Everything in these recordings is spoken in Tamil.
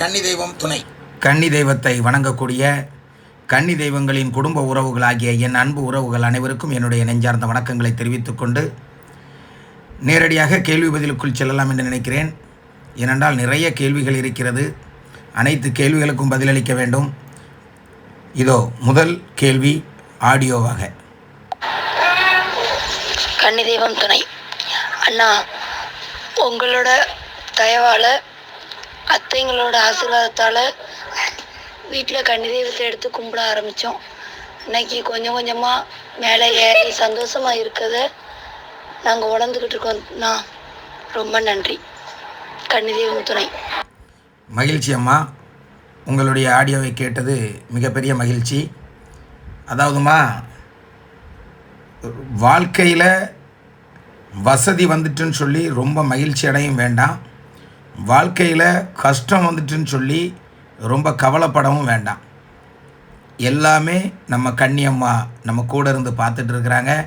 கன்னி தெய்வம் துணை. கன்னி தெய்வத்தை வணங்கக்கூடிய கன்னி தெய்வங்களின் குடும்ப உறவுகளாகிய என் அன்பு உறவுகள் அனைவருக்கும் என்னுடைய நெஞ்சார்ந்த வணக்கங்களை தெரிவித்துக் கொண்டு நேரடியாக கேள்வி பதிலுக்குள் செல்லலாம் என்று நினைக்கிறேன். ஏனென்றால் நிறைய கேள்விகள் இருக்கிறது. அனைத்து கேள்விகளுக்கும் பதிலளிக்க வேண்டும். இதோ முதல் கேள்வி ஆடியோவாக. கன்னி தெய்வம் துணை. அண்ணா உங்களோட தயவால் அத்தைங்களோட ஆசீர்வாதத்தால் வீட்டில் கன்னி தெய்வத்தை எடுத்து கும்பிட ஆரம்பித்தோம் இன்னைக்கு கொஞ்சம் கொஞ்சமாக மேலே ஏறி சந்தோஷமாக இருக்கிறத நாங்கள் உணர்ந்துக்கிட்டு இருக்கோம்ண்ணா ரொம்ப நன்றி. கன்னி தெய்வம் துணை. மகிழ்ச்சி அம்மா. உங்களுடைய ஆடியோவை கேட்டது மிகப்பெரிய மகிழ்ச்சி. அதாவதுமா வாழ்க்கையில் வசதி வந்துட்டுன்னு சொல்லி ரொம்ப மகிழ்ச்சி அடையும் வேண்டாம். வாழ்க்கையில் கஷ்டம் வந்துட்டுன்னு சொல்லி ரொம்ப கவலைப்படவும் வேண்டாம். எல்லாமே நம்ம கண்ணியம்மா நம்ம கூட இருந்து பார்த்துட்டு இருக்கிறாங்க.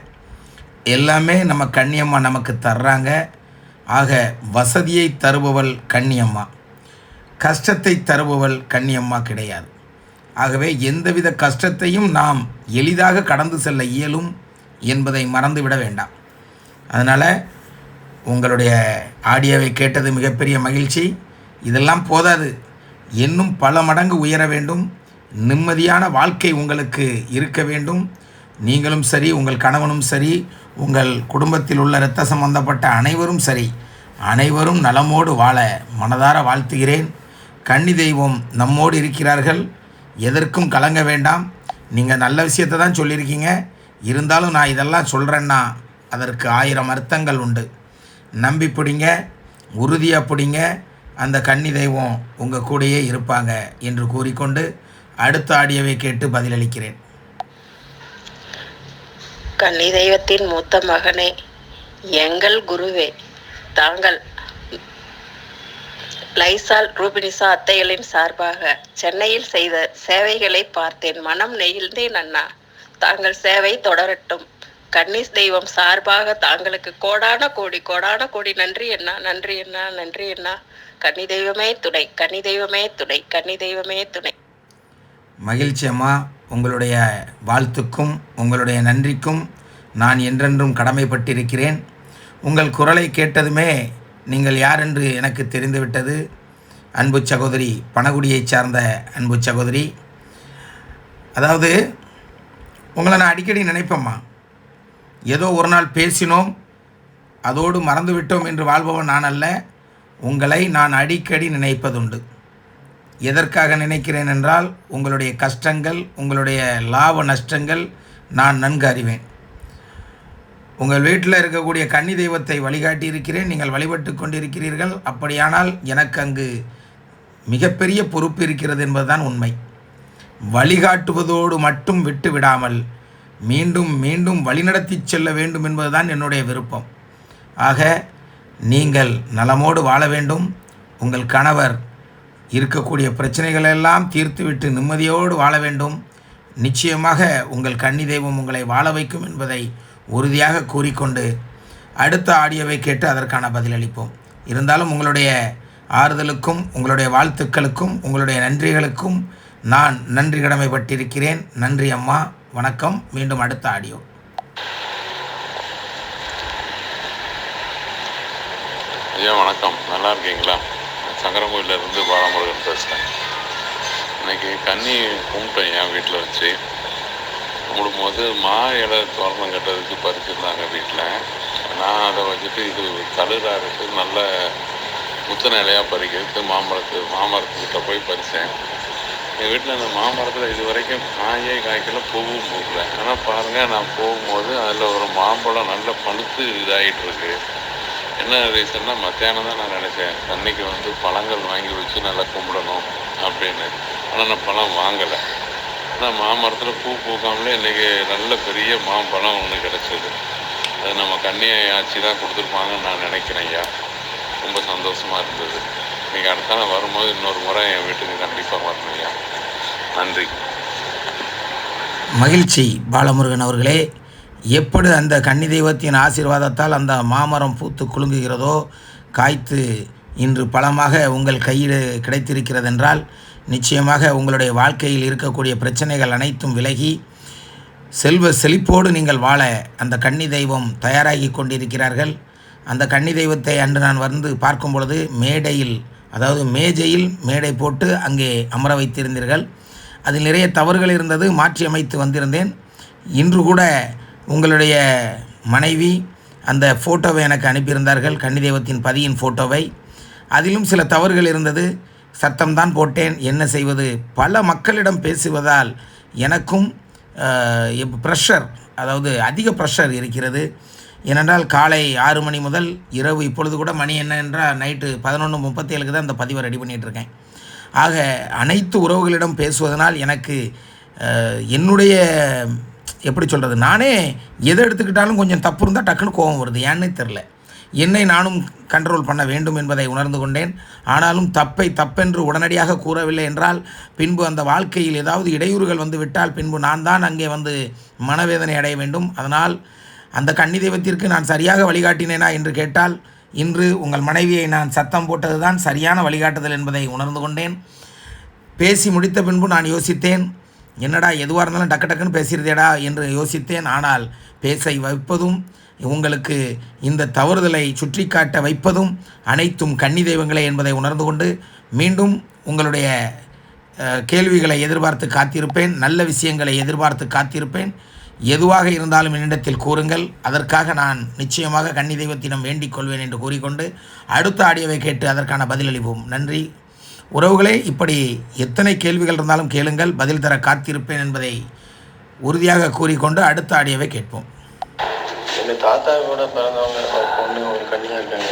எல்லாமே நம்ம கண்ணியம்மா நமக்கு தர்றாங்க. ஆக வசதியை தருபவள் கண்ணியம்மா கஷ்டத்தை தருபவள் கண்ணியம்மா கிடையாது. ஆகவே எந்தவித கஷ்டத்தையும் நாம் எளிதாக கடந்து செல்ல இயலும் என்பதை மறந்துவிட வேண்டாம். அதனால் உங்களுடைய ஆடியோவை கேட்டது மிகப்பெரிய மகிழ்ச்சி. இதெல்லாம் போதாது. இன்னும் பல மடங்கு உயர வேண்டும். நிம்மதியான வாழ்க்கை உங்களுக்கு இருக்க வேண்டும். நீங்களும் சரி உங்கள் கணவனும் சரி உங்கள் குடும்பத்தில் உள்ள இரத்த சம்பந்தப்பட்ட அனைவரும் சரி. அனைவரும் நலமோடு வாழ மனதார வாழ்த்துகிறேன். கன்னி தெய்வம் நம்மோடு இருக்கிறார்கள். எதற்கும் கலங்க வேண்டாம். நீங்கள் நல்ல விஷயத்தை தான் சொல்லியிருக்கீங்க. இருந்தாலும் நான் இதெல்லாம் சொல்கிறேன்னா அதற்கு ஆயிரம் அர்த்தங்கள் உண்டு. நம்பி பிடிங்க உறுதியாக பிடிங்க அந்த கன்னி தெய்வம் உங்கள் கூடயே இருப்பாங்க என்று கூறிக்கொண்டு அடுத்த ஆடியோவை கேட்டு பதிலளிக்கிறேன். கன்னி தெய்வத்தின் மூத்த மகனே எங்கள் குருவே தாங்கள் லைசால் ரூபினிசா அத்தைகளின் சார்பாக சென்னையில் செய்த சேவைகளை பார்த்தேன். மனம் நெகிழ்ந்தேன் அண்ணா தாங்கள் சேவை தொடரட்டும். கன்னிஸ் தெய்வம் சார்பாக தாங்களுக்கு கோடான கோடி கோடான கோடி நன்றி என்ன நன்றி என்ன நன்றி என்ன கன்னி தெய்வமே துணை கன்னி தெய்வமே துணை கன்னி தெய்வமே துணை. மகிழ்ச்சி அம்மா. உங்களுடைய வாழ்த்துக்கும் உங்களுடைய நன்றிக்கும் நான் என்றென்றும் கடமைப்பட்டிருக்கிறேன். உங்கள் குரலை கேட்டதுமே நீங்கள் யார் என்று எனக்கு தெரிந்துவிட்டது. அன்பு சகோதரி பனகுடியைச் சார்ந்த அன்பு சகோதரி. அதாவது உங்களை நான் அடிக்கடி நினைப்பேம்மா. ஏதோ ஒரு நாள் பேசினோம். அதோடு மறந்துவிட்டோம் என்று வாழ்பவன் நான் அல்ல. உங்களை நான் அடிக்கடி நினைப்பதுண்டு. எதற்காக நினைக்கிறேன் என்றால் உங்களுடைய கஷ்டங்கள் உங்களுடைய லாப நஷ்டங்கள் நான் நன்கு அறிவேன். உங்கள் வீட்டில் இருக்கக்கூடிய கன்னி தெய்வத்தை வழிகாட்டி இருக்கிறேன் நீங்கள் வழிபட்டு கொண்டிருக்கிறீர்கள். அப்படியானால் எனக்கு அங்கு மிகப்பெரிய பொறுப்பு இருக்கிறது என்பதுதான் உண்மை. வழிகாட்டுவதோடு மட்டும் விட்டு விடாமல் மீண்டும் மீண்டும் வழிநடத்தி செல்ல வேண்டும் என்பதுதான் என்னுடைய விருப்பம். ஆக நீங்கள் நலமோடு வாழ வேண்டும். உங்கள் கணவர் இருக்கக்கூடிய பிரச்சனைகளெல்லாம் தீர்த்துவிட்டு நிம்மதியோடு வாழ வேண்டும். நிச்சயமாக உங்கள் கன்னி தெய்வம் உங்களை வாழ வைக்கும் என்பதை உறுதியாக கூறிக்கொண்டு அடுத்த ஆடியோவை கேட்டு அதற்கான பதிலளிப்போம் இருந்தாலும் உங்களுடைய ஆறுதலுக்கும் உங்களுடைய வாழ்த்துக்களுக்கும் உங்களுடைய நன்றிகளுக்கும் நான் நன்றி கடமைப்பட்டிருக்கிறேன். நன்றி அம்மா. வணக்கம் மீண்டும் அடுத்த ஆடியோ ஐயா வணக்கம். நல்லா இருக்கீங்களா? சங்கரங்கோயில இருந்து பாலமுருகன் பேசுகிறேன் இன்னைக்கு கன்னி கும்பிட்டேன் என் வீட்டில் வச்சு. கும்பிடும்போது மா இலை தோரணம் கட்டுறதுக்கு பறிச்சிருந்தாங்க வீட்டில் நான் அதை வச்சுட்டு இது தளிராக இருக்குது நல்ல முத்தன இலையாக பறிக்கிறதுக்கு மாமரத்து மாமரத்துக்கிட்ட போய் பறித்தேன் எங்கள் வீட்டில் அந்த மாமரத்தில் இது வரைக்கும் காயே காய்க்கல பூவும் பூக்கல. ஆனால் பாருங்கள் நான் போகும்போது அதில் ஒரு மாம்பழம் நல்லா பழுத்து இதாகிட்டு இருக்கு என்ன ரீசன்னா மத்தியானம் தான் நான் நினச்சேன். அன்னைக்கு வந்து பழங்கள் வாங்கி வச்சு நல்லா கும்பிடணும் அப்படின்னு. ஆனால் நான் பழம் வாங்கலை. ஆனால் மாமரத்தில் பூ பூக்காமலே இன்றைக்கி நல்ல பெரிய மாம்பழம் ஒன்று கிடச்சிது. அது நம்ம கண்ணியை ஆட்சி தான் கொடுத்துருப்பாங்கன்னு நான் நினைக்கிறேன் ஐயா. ரொம்ப சந்தோஷமாக இருந்தது. நீங்கள் அடுத்த நாள் வரும்போது இன்னொரு முறை என் வீட்டுக்கு கண்டிப்பாக வரணும் ஐயா. நன்றி. மகிழ்ச்சி பாலமுருகன் அவர்களே. எப்படி அந்த கன்னி தெய்வத்தின் ஆசீர்வாதத்தால் அந்த மாமரம் பூத்து குலுங்குகிறதோ காய்த்து இன்று பலமாக உங்கள் கையில் கிடைத்திருக்கிறதென்றால் நிச்சயமாக உங்களுடைய வாழ்க்கையில் இருக்கக்கூடிய பிரச்சனைகள் அனைத்தும் விலகி செல்வ செழிப்போடு நீங்கள் வாழ அந்த கன்னி தெய்வம் தயாராகி கொண்டிருக்கிறார்கள். அந்த கன்னி தெய்வத்தை அன்று நான் வந்து பார்க்கும் பொழுது மேடையில் அதாவது மேஜையில் மேடை போட்டு அங்கே அமர வைத்திருந்தீர்கள். அதில் நிறைய தவறுகள் இருந்தது மாற்றி அமைத்து வந்திருந்தேன். இன்று கூட உங்களுடைய மனைவி அந்த ஃபோட்டோவை எனக்கு அனுப்பியிருந்தார்கள் கன்னி தெய்வத்தின் பதியின் ஃபோட்டோவை அதிலும் சில தவறுகள் இருந்தது. சத்தம்தான் போட்டேன் என்ன செய்வது? பல மக்களிடம் பேசுவதால் எனக்கும் ப்ரெஷர் அதாவது அதிக ப்ரெஷர் இருக்கிறது. ஏனென்றால் காலை ஆறு மணி முதல் இரவு இப்பொழுது கூட மணி என்ன என்றால் நைட்டு பதினொன்று முப்பத்தி ஏழுக்கு தான் அந்த பதிவை ரெடி பண்ணிகிட்ருக்கேன். ஆக அனைத்து உறவுகளிடம் பேசுவதனால் எனக்கு என்னுடைய எப்படி சொல்கிறது நானே எதை எடுத்துக்கிட்டாலும் கொஞ்சம் தப்பு இருந்தால் டக்குன்னு கோபம் வருது. ஏன்னே தெரில. என்னை நானும் கண்ட்ரோல் பண்ண வேண்டும் என்பதை உணர்ந்து கொண்டேன். ஆனாலும் தப்பை தப்பென்று உடனடியாக கூறவில்லை என்றால் பின்பு அந்த வாழ்க்கையில் ஏதாவது இடையூறுகள் வந்து விட்டால் பின்பு நான் தான் அங்கே வந்து மனவேதனை அடைய வேண்டும். அதனால் அந்த கன்னி தெய்வத்திற்கு நான் சரியாக வழிகாட்டினேனா என்று கேட்டால் இன்று உங்கள் மனைவியை நான் சத்தம் போட்டதுதான் சரியான வழிகாட்டுதல் என்பதை உணர்ந்து கொண்டேன். பேசி முடித்த பின்பு நான் யோசித்தேன் என்னடா எதுவாக இருந்தாலும் டக்கு டக்குன்னு பேசியிருந்தேடா என்று யோசித்தேன். ஆனால் பேச வைப்பதும் உங்களுக்கு இந்த தவறுதலை சுற்றி காட்ட வைப்பதும் அனைத்தும் கன்னி தெய்வங்களே என்பதை உணர்ந்து கொண்டு மீண்டும் உங்களுடைய கேள்விகளை எதிர்பார்த்து காத்திருப்பேன் நல்ல விஷயங்களை எதிர்பார்த்து காத்திருப்பேன். எதுவாக இருந்தாலும் என்னிடத்தில் கூறுங்கள். அதற்காக நான் நிச்சயமாக கன்னி தெய்வத்திடம் வேண்டிக் கொள்வேன் என்று கூறிக்கொண்டு அடுத்த ஆடியோவை கேட்டு அதற்கான பதிலளிப்போம் நன்றி. உறவுகளே இப்படி எத்தனை கேள்விகள் இருந்தாலும் கேளுங்கள். பதில் தர காத்திருப்பேன் என்பதை உறுதியாக கூறிக்கொண்டு அடுத்த ஆடியோவை கேட்போம். எங்கள் தாத்தா கூட பிறந்தவங்க ஒரு பொண்ணு ஒரு கன்னியா இருக்காங்க.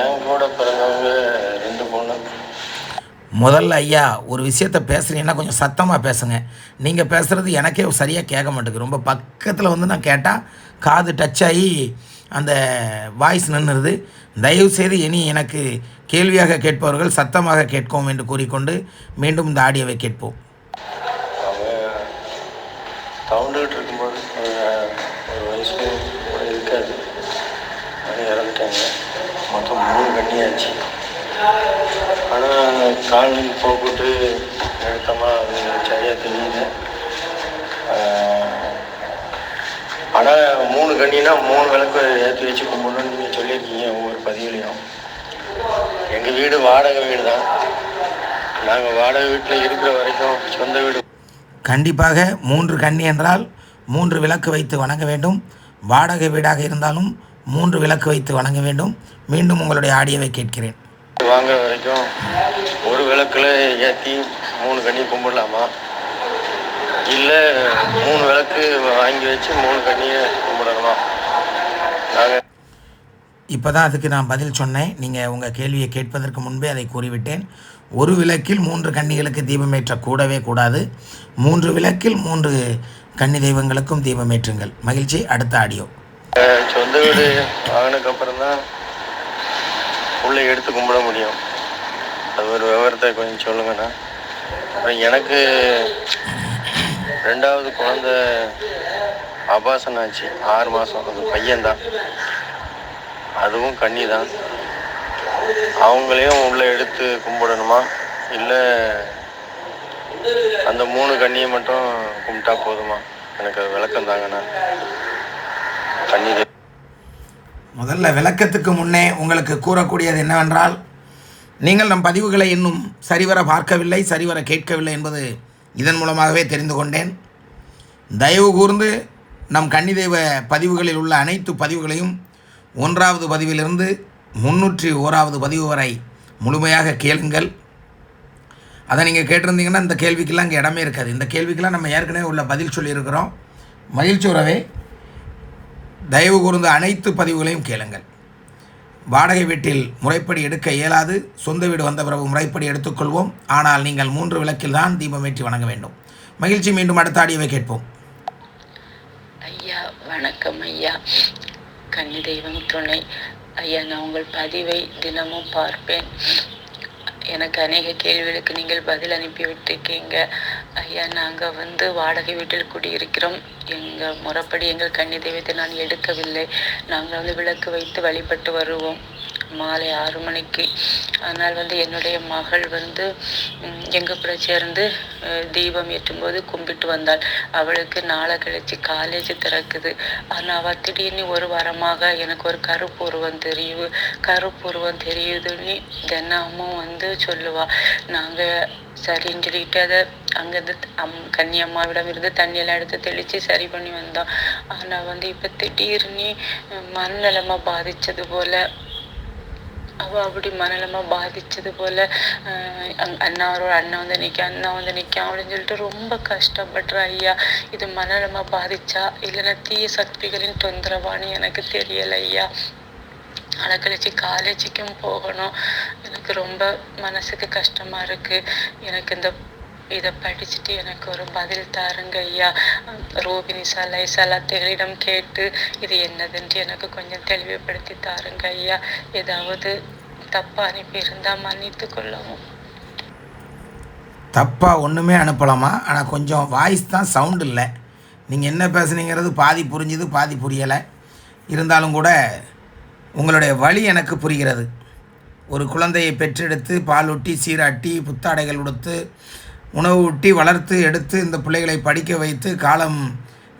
என் கூட பிறந்தவங்க ரெண்டு பொண்ணு. முதல்ல ஐயா ஒரு விஷயத்த பேசுகிறீங்கன்னா கொஞ்சம் சத்தமாக பேசுங்க. நீங்கள் பேசுகிறது எனக்கே சரியாக கேட்க மாட்டேங்குது. ரொம்ப பக்கத்தில் வந்து நான் கேட்டால் காது டச் ஆகி அந்த வாய்ஸ் நின்றுது தயவு செய்து இனி எனக்கு கேள்வியாக கேட்பவர்கள் சத்தமாக கேட்கோம் என்று கூறிக்கொண்டு மீண்டும் இந்த ஆடியோவை கேட்போம். அவங்க இருக்கும்போது ஒரு வயசு கூட இருக்காது. இறந்துட்டாங்க. மொத்தம் மூணு கண்ணியாச்சு ஆனால் காலில் போக்குட்டு நிறுத்தமாக அது சரியாக தெரியல. ஆனால் மூணு கண்ணினா மூணு விளக்கு ஏற்றி வச்சு கும்பிடணும்னு நீங்கள் சொல்லியிருக்கீங்க ஒவ்வொரு பதிவுலையும். எங்கள் வீடு வாடகை வீடு தான் நாங்கள் வாடகை வீட்டில் இருக்கிற வரைக்கும் சொந்த வீடு. கண்டிப்பாக மூன்று கன்னி என்றால் மூன்று விளக்கு வைத்து வணங்க வேண்டும். வாடகை வீடாக இருந்தாலும் மூன்று விளக்கு வைத்து வணங்க வேண்டும். மீண்டும் உங்களுடைய ஆடியோவை கேட்கிறேன். வாங்குற வரைக்கும். ஒரு விளக்குல ஏற்றி மூணு கண்ணி கும்பிடலாமா? இல்லை மூணு விளக்கு வாங்கி வச்சு மூணு கண்ணியை கும்பிடணுமா? நாங்கள் இப்போ தான் அதுக்கு நான் பதில் சொன்னேன். நீங்கள் உங்கள் கேள்வியை கேட்பதற்கு முன்பே அதை கூறிவிட்டேன். ஒரு விளக்கில் மூன்று கன்னிகளுக்கு தீபமேற்ற கூடவே கூடாது. மூன்று விளக்கில் மூன்று கன்னி தெய்வங்களுக்கும் தீபமேற்றுங்கள் மகிழ்ச்சி. அடுத்த ஆடியோ. சொந்த வீடு வாங்கினதுக்கப்புறம் தான் உள்ளே எடுத்து கும்பிட முடியும். அது ஒரு விவரத்தை கொஞ்சம் சொல்லுங்கண்ணா. அப்புறம் எனக்கு ரெண்டாவது குழந்தை அபாசன் ஆச்சு. ஆறு மாதம் அது பையன்தான். அதுவும் கன்னி தான் அவங்களையும் உள்ளே எடுத்து கும்பிடணுமா? இல்லை அந்த மூணு கன்னியை மட்டும் கும்பிட்டா போதுமா? எனக்கு விளக்கம் தாங்கண்ணா கன்னி முதல்ல விளக்கத்துக்கு முன்னே உங்களுக்கு கூறக்கூடியது என்னவென்றால் நீங்கள் நம் பதிவுகளை இன்னும் சரிவர பார்க்கவில்லை சரிவர கேட்கவில்லை என்பது இதன் மூலமாகவே தெரிந்து கொண்டேன். தயவு கூர்ந்து நம் கன்னிதெய்வ பதிவுகளில் உள்ள அனைத்து பதிவுகளையும் ஒன்றாவது பதிவிலிருந்து முன்னூற்றி ஓராவது பதிவு வரை முழுமையாக கேளுங்கள். அதை நீங்கள் கேட்டிருந்தீங்கன்னா இந்த கேள்விக்கெல்லாம் இங்கே இடமே இருக்காது. இந்த கேள்விக்கெல்லாம் நம்ம ஏற்கனவே உள்ள பதில் சொல்லியிருக்கிறோம். மகிழ்ச்சி உறவே. தயவு கூர்ந்த அனைத்து பதிவுகளையும் கேளுங்கள். வாடகை வீட்டில் முறைப்படி எடுக்க இயலாது. சொந்த வீடு வந்த பிறகு முறைப்படி எடுத்துக்கொள்வோம். ஆனால் நீங்கள் மூன்று விளக்கில் தான் தீபமேற்றி வணங்க வேண்டும். மகிழ்ச்சி மீண்டும் அடுத்த ஆடியோவை கேட்போம். ஐயா வணக்கம் ஐயா. கன்னி தெய்வம் துணை. ஐயா நான் உங்கள் பதிவை தினமும் பார்ப்பேன். எனக்கு அநேக கேள்விகளுக்கு நீங்கள் பதில் அனுப்பி விட்டிருக்கீங்க ஐயா நாங்கள் வந்து வாடகை வீட்டில் குடியிருக்கிறோம். எங்கள் முறைப்படி எங்கள் கன்னி தெய்வத்தை நான் எடுக்கவில்லை. நாங்கள் வந்து விளக்கு வைத்து வழிபட்டு வருவோம். மாலை ஆறு மணிக்கு. அதனால் வந்து என்னுடைய மகள் வந்து எங்கள் கூட சேர்ந்து தீபம் ஏற்றும்போது கும்பிட்டு வந்தாள். அவளுக்கு நாளை கழிச்சு காலேஜ் திறக்குது. ஆனால் அவள் திடீர்னு ஒரு வாரமாக எனக்கு ஒரு கருப்பூர்வம் தெரியுது. கருப்பு தெரியுதுன்னு தினமும் வந்து சொல்லுவாள் நாங்கள் சரின்னு சொல்லிட்டு அதை அங்கேருந்து அம் கன்னியம்மாவிடம் இருந்து தண்ணியெல்லாம் எடுத்து தெளித்து சரி பண்ணி வந்தோம் ஆனால் வந்து இப்போ திடீர்னு மனநலமாக பாதித்தது போல் அவள் அப்படி மனநலமாக பாதித்தது போல் அண்ணாவோட அண்ணா ஒரு வந்து நிற்கும் அண்ணா வந்து நிற்கும் அப்படின்னு சொல்லிட்டு ரொம்ப கஷ்டப்படுற ஐயா இது மனநலமாக பாதிச்சா? இல்லைன்னா தீய சக்திகளின் தொந்தரவான்னு எனக்கு தெரியலை ஐயா. கழிச்சு காலேஜுக்கும் போகணும். எனக்கு ரொம்ப மனசுக்கு கஷ்டமா இருக்கு. எனக்கு இந்த இதை படிச்சுட்டு எனக்கு ஒரு பதில் தாருங்க ஐயா. ரோபினி சாலை சலாத்தைகளிடம் கேட்டு இது என்னதுன்ட்டு எனக்கு கொஞ்சம் தெளிவுபடுத்தி தாருங்க ஐயா. ஏதாவது தப்பா அனுப்பியிருந்தால் மன்னித்து கொள்ளவும். தப்பாக ஒன்றுமே அனுப்பலாமா? ஆனால் கொஞ்சம் வாய்ஸ் தான் சவுண்ட் இல்லை. நீங்கள் என்ன பேசுனீங்கிறது பாதி புரிஞ்சுது பாதி புரியலை. இருந்தாலும் கூட உங்களுடைய வழி எனக்கு புரிகிறது. ஒரு குழந்தையை பெற்றெடுத்து பாலூட்டி சீராட்டி புத்தாடைகள் உடுத்து உணவு ஊட்டி வளர்த்து எடுத்து இந்த பிள்ளைகளை படிக்க வைத்து காலம்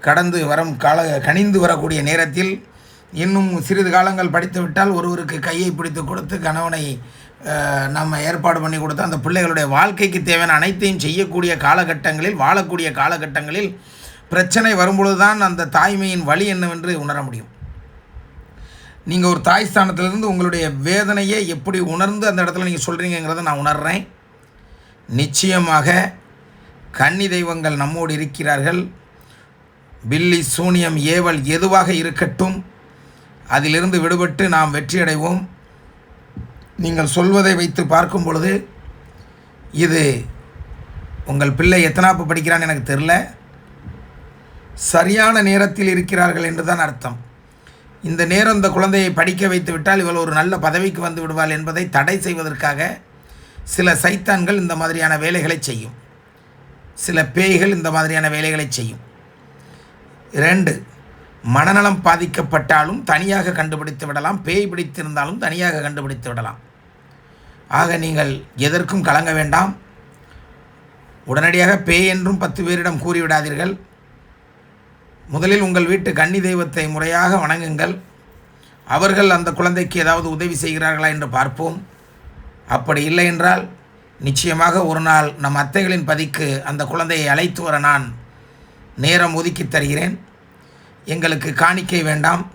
கடந்து வரும் கால கனிந்து வரக்கூடிய நேரத்தில் இன்னும் சிறிது காலங்கள் படித்துவிட்டால் ஒருவருக்கு கையை பிடித்து கொடுத்து கணவனை நம்ம ஏற்பாடு பண்ணி கொடுத்து அந்த பிள்ளைகளுடைய வாழ்க்கைக்கு தேவையான அனைத்தையும் செய்யக்கூடிய காலகட்டங்களில் வாழக்கூடிய காலகட்டங்களில் பிரச்சனை வரும்பொழுது தான் அந்த தாய்மையின் வழி என்னவென்று உணர முடியும். நீங்கள் ஒரு தாய் ஸ்தானத்திலிருந்து உங்களுடைய வேதனையை எப்படி உணர்ந்து அந்த இடத்துல நீங்கள் சொல்கிறீங்கிறத நான் உணர்கிறேன் நிச்சயமாக கன்னி தெய்வங்கள் நம்மோடு இருக்கிறார்கள். பில்லி சூனியம் ஏவல் எதுவாக இருக்கட்டும் அதிலிருந்து விடுபட்டு நாம் வெற்றியடைவோம் நீங்கள் சொல்வதை வைத்து பார்க்கும் பொழுது இது உங்கள் பிள்ளை எத்தனாப்பு படிக்கிறான்னு எனக்கு தெரில சரியான நேரத்தில் இருக்கிறார்கள் என்று தான் அர்த்தம். இந்த நேரம் இந்த குழந்தையை படிக்க வைத்து விட்டால் இவள் ஒரு நல்ல பதவிக்கு வந்து விடுவாள் என்பதை தடை செய்வதற்காக சில சைத்தான்கள் இந்த மாதிரியான வேலைகளை செய்யும். சில பேய்கள் இந்த மாதிரியான வேலைகளை செய்யும். ரெண்டு மனநலம் பாதிக்கப்பட்டாலும் தனியாக கண்டுபிடித்து விடலாம். பேய் பிடித்திருந்தாலும் தனியாக கண்டுபிடித்து விடலாம். ஆக நீங்கள் எதற்கும் கலங்க வேண்டாம். உடனடியாக பேய் என்றும் பத்து பேரிடம் கூறிவிடாதீர்கள். முதலில் உங்கள் வீட்டு கன்னி தெய்வத்தை முறையாக வணங்குங்கள். அவர்கள் அந்த குழந்தைக்கு ஏதாவது உதவி செய்கிறார்களா என்று பார்ப்போம். அப்படி இல்லை என்றால் நிச்சயமாக ஒரு நாள் நம் அத்தைகளின் பதிக்கு அந்த குழந்தையை அழைத்து வர நான் நேரம் ஒதுக்கி தருகிறேன். எங்களுக்கு காணிக்கை வேண்டாம்.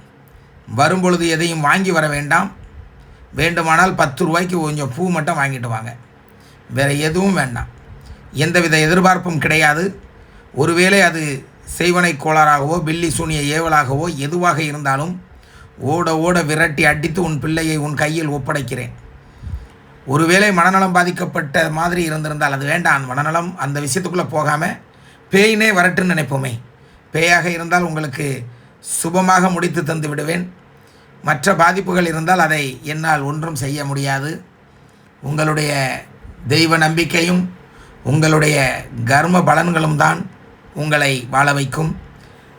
வரும்பொழுது எதையும் வாங்கி வர வேண்டாம். வேண்டுமானால் பத்து ரூபாய்க்கு கொஞ்சம் பூ மட்டும் வாங்கிட்டு வாங்க. வேறு எதுவும் வேண்டாம். எந்தவித எதிர்பார்ப்பும் கிடையாது. ஒருவேளை அது செய்வனை கோளாறாகவோ பில்லி சூனிய ஏவலாகவோ எதுவாக இருந்தாலும் ஓட ஓட விரட்டி அடித்து உன் பிள்ளையை உன் கையில் ஒப்படைக்கிறேன். ஒருவேளை மனநலம் பாதிக்கப்பட்ட மாதிரி இருந்திருந்தால் அது வேண்டாம். மனநலம் அந்த விஷயத்துக்குள்ளே போகாமல் பேயினே வரட்டுன்னு நினைப்போமே. பேயாக இருந்தால் உங்களுக்கு சுபமாக முடித்து தந்து விடுவேன். மற்ற பாதிப்புகள் இருந்தால் அதை என்னால் ஒன்றும் செய்ய முடியாது. உங்களுடைய தெய்வ நம்பிக்கையும் உங்களுடைய கர்ம பலன்களும் தான். உங்களை வாழ வைக்கும்.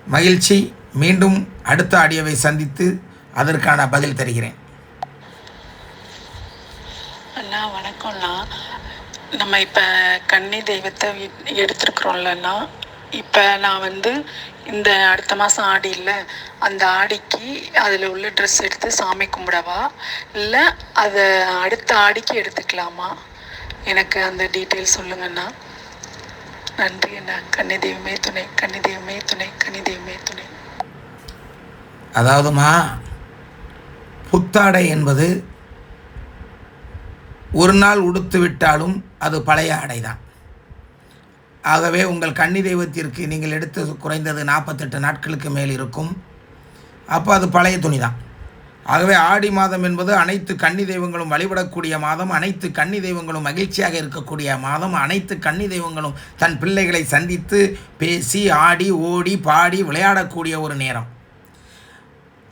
மகிழ்ச்சி. மீண்டும் அடுத்த ஆடியோவை சந்தித்து அதற்கான பதில் தருகிறேன். அண்ணா வணக்கம்ண்ணா. நம்ம இப்போ கன்னி தெய்வத்தை எடுத்துருக்குறோம்லண்ணா இப்போ நான் வந்து இந்த அடுத்த மாதம் ஆடி இல்லை அந்த ஆடிக்கு அதில் உள்ள ட்ரெஸ் எடுத்து சாமி கும்பிடவா? இல்லை அதை அடுத்த ஆடிக்கு எடுத்துக்கலாமா? எனக்கு அந்த டீட்டெயில் சொல்லுங்கண்ணா. நன்றி அண்ணா கன்னி தெய்வமே துணை கன்னி தெய்வமே துணை கன்னி தெய்வமே துணை. அதாவதுமா புத்தாடை என்பது ஒரு நாள் உடுத்து விட்டாலும் அது பழைய ஆடைதான். ஆகவே உங்கள் கன்னி தெய்வத்திற்கு நீங்கள் எடுத்தது குறைந்தது நாற்பத்தெட்டு நாட்களுக்கு மேல் இருக்கும். அப்போ அது பழைய துணி தான் ஆகவே ஆடி மாதம் என்பது அனைத்து கன்னி தெய்வங்களும் வழிபடக்கூடிய மாதம் அனைத்து கன்னி தெய்வங்களும் மகிழ்ச்சியாக இருக்கக்கூடிய மாதம் அனைத்து கன்னி தெய்வங்களும் தன் பிள்ளைகளை சந்தித்து பேசி ஆடி ஓடி பாடி விளையாடக்கூடிய ஒரு நேரம்.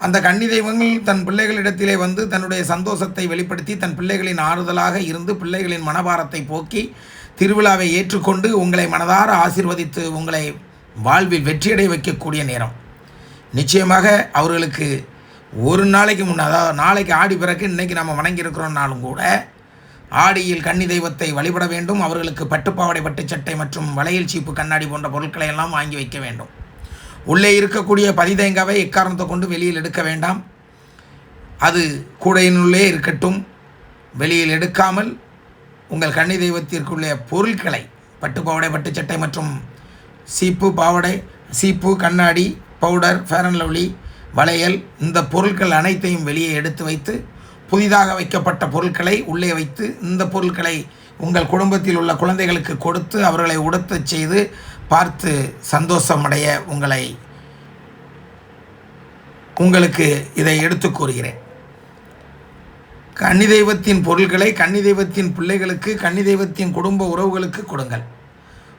அந்த கன்னி தெய்வங்கள் தன் பிள்ளைகளிடத்திலே வந்து தன்னுடைய சந்தோஷத்தை வெளிப்படுத்தி தன் பிள்ளைகளின் ஆறுதலாக இருந்து பிள்ளைகளின் மனபாரத்தை போக்கி திருவிழாவை ஏற்றுக்கொண்டு உங்களை மனதார ஆசிர்வதித்து உங்களை வாழ்வில் வெற்றியடை வைக்கக்கூடிய நேரம். நிச்சயமாக அவர்களுக்கு ஒரு நாளைக்கு முன்னே அதாவது நாளைக்கு ஆடி பிறகு இன்றைக்கி நம்ம வணங்கியிருக்கிறோம்னாலும் கூட ஆடியில் கன்னி தெய்வத்தை வழிபட வேண்டும் அவர்களுக்கு பட்டுப்பாவடை பட்டுச்சட்டை மற்றும் வளையல் சீப்பு கண்ணாடி போன்ற பொருட்களை எல்லாம் வாங்கி வைக்க வேண்டும். உள்ளே இருக்கக்கூடிய பதிதேங்காவை எக்காரணத்தை கொண்டு வெளியில் எடுக்க வேண்டாம். அது கூடையினுள்ளே இருக்கட்டும் வெளியில் எடுக்காமல் உங்கள் கன்னி தெய்வத்திற்குள்ள பொருட்களை பட்டு பட்டுச்சட்டை பட்டு சட்டை மற்றும் சீப்பு பாவாடை சீப்பு கண்ணாடி பவுடர் ஃபேர் அண்ட் லவ்லி வளையல் இந்த பொருட்கள் அனைத்தையும் வெளியே எடுத்து வைத்து புதிதாக வைக்கப்பட்ட பொருட்களை உள்ளே வைத்து இந்த பொருட்களை உங்கள் குடும்பத்தில் உள்ள குழந்தைகளுக்கு கொடுத்து அவர்களை உடுத்தச் செய்து பார்த்து சந்தோஷமடைய உங்களை உங்களுக்கு இதை எடுத்து கூறுகிறேன். கன்னி தெய்வத்தின் பொருள்களை கன்னி தெய்வத்தின் பிள்ளைகளுக்கு கன்னி தெய்வத்தின் குடும்ப உறவுகளுக்கு கொடுங்கள்.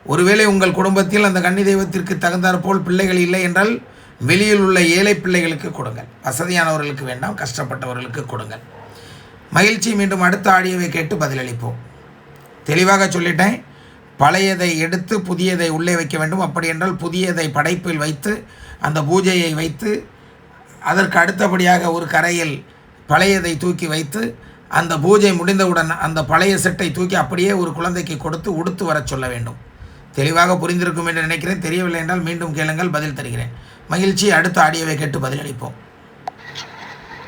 ஒருவேளை உங்கள் குடும்பத்தில் அந்த கன்னி தெய்வத்திற்கு தகுந்தாற்போல் பிள்ளைகள் இல்லை என்றால் வெளியில் உள்ள ஏழை பிள்ளைகளுக்கு கொடுங்கள். வசதியானவர்களுக்கு வேண்டாம் கஷ்டப்பட்டவர்களுக்கு கொடுங்கள். மகிழ்ச்சி மீண்டும் அடுத்த ஆடியோவை கேட்டு பதிலளிப்போம். தெளிவாக சொல்லிட்டேன் பழையதை எடுத்து புதியதை உள்ளே வைக்க வேண்டும். அப்படி என்றால் புதியதை படைப்பில் வைத்து அந்த பூஜையை வைத்து அதற்கு அடுத்தபடியாக ஒரு கரையில் பழையதை தூக்கி வைத்து அந்த பூஜை முடிந்தவுடன் அந்த பழைய செட்டை தூக்கி அப்படியே ஒரு குழந்தைக்கு கொடுத்து உடுத்து வரச் சொல்ல வேண்டும். தெளிவாக புரிந்திருக்கும் என்று நினைக்கிறேன். தெரியவில்லை என்றால் மீண்டும் கேளுங்கள் பதில் தருகிறேன். மகிழ்ச்சி அடுத்த ஆடியோவை கேட்டு பதிலளிப்போம்.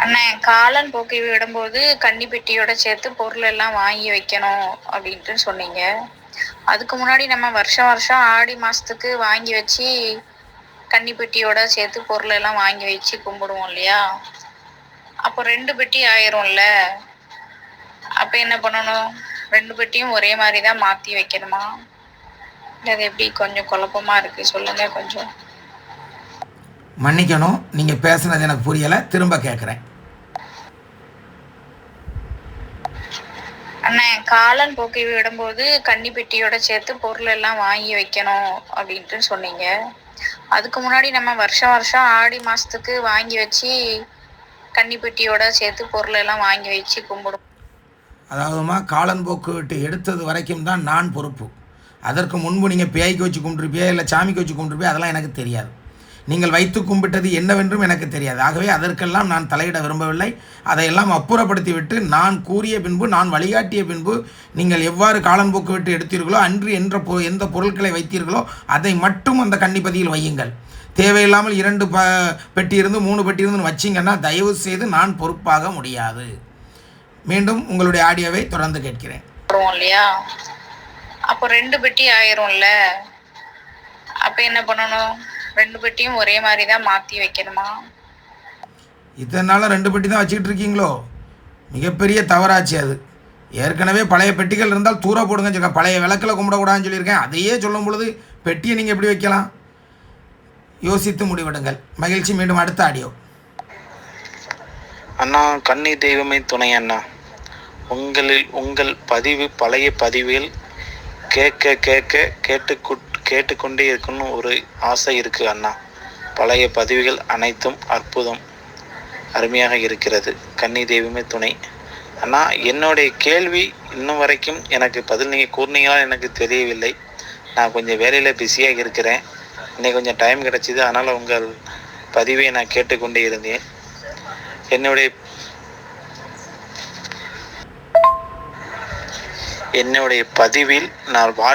அண்ணே காலன் போக்கி விடும்போது கன்னி பெட்டியோட சேர்த்து பொருள் எல்லாம் வாங்கி வைக்கணும் அப்படின்ட்டு சொன்னீங்க. அதுக்கு முன்னாடி நம்ம வருஷம் வருஷம் ஆடி மாசத்துக்கு வாங்கி வச்சு கன்னி பெட்டியோட சேர்த்து பொருள் எல்லாம் வாங்கி வச்சு கும்பிடுவோம் இல்லையா? அப்போ ரெண்டு பெட்டி ஆயிரும்ல. அப்ப என்ன பண்ணணும்? ரெண்டு பெட்டியும் ஒரே மாதிரி தான் மாத்தி வைக்கணுமா? இல்லை அது எப்படி கொஞ்சம் குழப்பமா இருக்கு? சொல்லுங்க கொஞ்சம். மன்னிக்கணும். நீங்கள் பேசுனது எனக்கு புரியலை. திரும்ப கேட்குறேன் அண்ணே காலன் போக்கி விடும்போது கன்னி பெட்டியோட சேர்த்து பொருள் எல்லாம் வாங்கி வைக்கணும் அப்படின்ட்டு சொன்னீங்க. அதுக்கு முன்னாடி நம்ம வருஷம் வருஷம் ஆடி மாசத்துக்கு வாங்கி வச்சு கன்னி பெட்டியோட சேர்த்து பொருள் எல்லாம் வாங்கி வச்சு கும்பிடுவோம் அதாவதுமா காலன் போக்கு விட்டு எடுத்தது வரைக்கும் தான் நான் பொறுப்பு. அதற்கு முன்பு நீங்கள் பேய்க்கு வச்சு கும்பிட்டுருப்பியா இல்லை சாமிக்கு வச்சு கும்பிட்டுருப்பியா அதெல்லாம் எனக்கு தெரியாது. நீங்கள் வைத்து கும்பிட்டது என்னவென்றும் எனக்கு தெரியாது. ஆகவே அதற்கெல்லாம் நான் தலையிட விரும்பவில்லை. அதையெல்லாம் அப்புறப்படுத்திவிட்டு நான் கூறிய பின்பு நான் வழிகாட்டிய பின்பு நீங்கள் எவ்வாறு காலம் போக்குவிட்டு எடுத்தீர்களோ அன்று என்ற பொ எந்த பொருட்களை வைத்தீர்களோ அதை மட்டும் அந்த கன்னிப்பதியில் வையுங்கள். தேவையில்லாமல் இரண்டு ப பெட்டி இருந்து மூணு பெட்டி இருந்து வச்சிங்கன்னா தயவு செய்து நான் பொறுப்பாக முடியாது. மீண்டும் உங்களுடைய ஆடியோவை தொடர்ந்து கேட்கிறேன். இல்லையா? அப்போ ரெண்டு பெட்டி ஆயிரும்ல. அப்போ என்ன பண்ணணும்? ரெண்டு பெட்டியும் ஒரே மாதிரி தான் மாத்தி வைக்கணுமா? நாளாக ரெண்டு பெட்டி தான் வச்சுக்கிட்டு இருக்கீங்களோ? மிகப்பெரிய தவறாச்சு அது. ஏற்கனவே பழைய பெட்டிகள் இருந்தால் தூர போடுங்கன்னு சொல்லுங்க பழைய விளக்கில் கும்பிடக்கூடாதுன்னு சொல்லியிருக்கேன். அதையே சொல்லும் பொழுது பெட்டியை நீங்கள் எப்படி வைக்கலாம்? யோசித்து முடிவெடுங்கள். மகிழ்ச்சி. மீண்டும் அடுத்த ஆடியோ. அண்ணா கன்னி தெய்வமே துணை அண்ணா. உங்களில் உங்கள் பதிவு பழைய பதிவில் கேட்க கேட்க கேட்டு கேட்டுக்கொண்டே இருக்கணும் ஒரு ஆசை இருக்கு அண்ணா. பழைய பதிவுகள் அனைத்தும் அற்புதம். அருமையாக இருக்கிறது. கன்னி தெய்வமே துணை. அண்ணா என்னுடைய கேள்வி இன்னும் வரைக்கும் எனக்கு பதில் நீங்கள் கூறினீங்களா எனக்கு தெரியவில்லை. நான் கொஞ்சம் வேலையில் பிஸியாக இருக்கிறேன். இன்னைக்கு கொஞ்சம் டைம் கிடச்சிது அதனால் உங்கள் பதிவை நான் கேட்டுக்கொண்டே இருந்தேன். என்னுடைய என்னுடைய பதிவில் நான் வா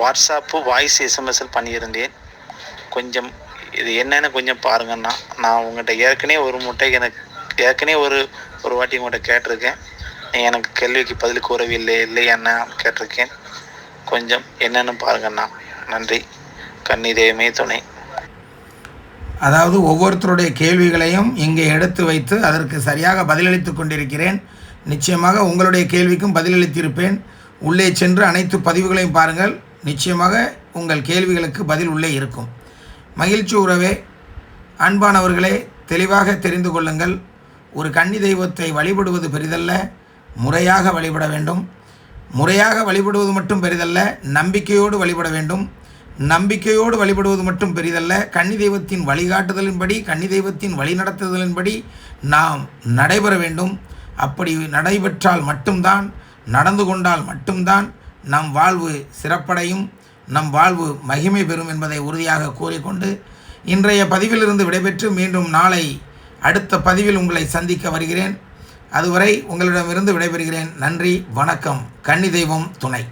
வாட்ஸ்அப்பு வாய்ஸ் எஸ்எம்எஸ்எல் பண்ணியிருந்தேன். கொஞ்சம் இது என்னென்னு கொஞ்சம் பாருங்கண்ணா நான் உங்கள்கிட்ட ஏற்கனவே ஒரு முட்டை எனக்கு ஏற்கனவே ஒரு ஒரு வாட்டி உங்கள்கிட்ட கேட்டிருக்கேன். எனக்கு கேள்விக்கு பதில் கூறவில்லை இல்லையாண்ணா கேட்டிருக்கேன். கொஞ்சம் என்னென்னு பாருங்கண்ணா நன்றி. கன்னி தெய்வமே துணை. அதாவது ஒவ்வொருத்தருடைய கேள்விகளையும் இங்கே எடுத்து வைத்து அதற்கு சரியாக பதிலளித்து கொண்டிருக்கிறேன். நிச்சயமாக உங்களுடைய கேள்விக்கும் பதிலளித்திருப்பேன். உள்ளே சென்று அனைத்து பதிவுகளையும் பாருங்கள். நிச்சயமாக உங்கள் கேள்விகளுக்கு பதில் உள்ளே இருக்கும். மகிழ்ச்சி உறவே அன்பானவர்களே தெளிவாக தெரிந்து கொள்ளுங்கள். ஒரு கன்னி தெய்வத்தை வழிபடுவது பெரிதல்ல முறையாக வழிபட வேண்டும். முறையாக வழிபடுவது மட்டும் பெரிதல்ல நம்பிக்கையோடு வழிபட வேண்டும். நம்பிக்கையோடு வழிபடுவது மட்டும் பெரிதல்ல கன்னி தெய்வத்தின் வழிகாட்டுதலின்படி கன்னி தெய்வத்தின் வழிநடத்துதலின்படி நாம் நடைபெற வேண்டும். அப்படி நடைபெற்றால் மட்டும்தான் நடந்து கொண்டால் மட்டும்தான் நம் வாழ்வு சிறப்படையும் நம் வாழ்வு மகிமை பெறும் என்பதை உறுதியாக கூறிக்கொண்டு இன்றைய பதிவிலிருந்து விடைபெற்று மீண்டும் நாளை அடுத்த பதிவில் உங்களை சந்திக்க வருகிறேன். அதுவரை உங்களிடமிருந்து விடைபெறுகிறேன். நன்றி வணக்கம். கன்னி தெய்வம் துணை.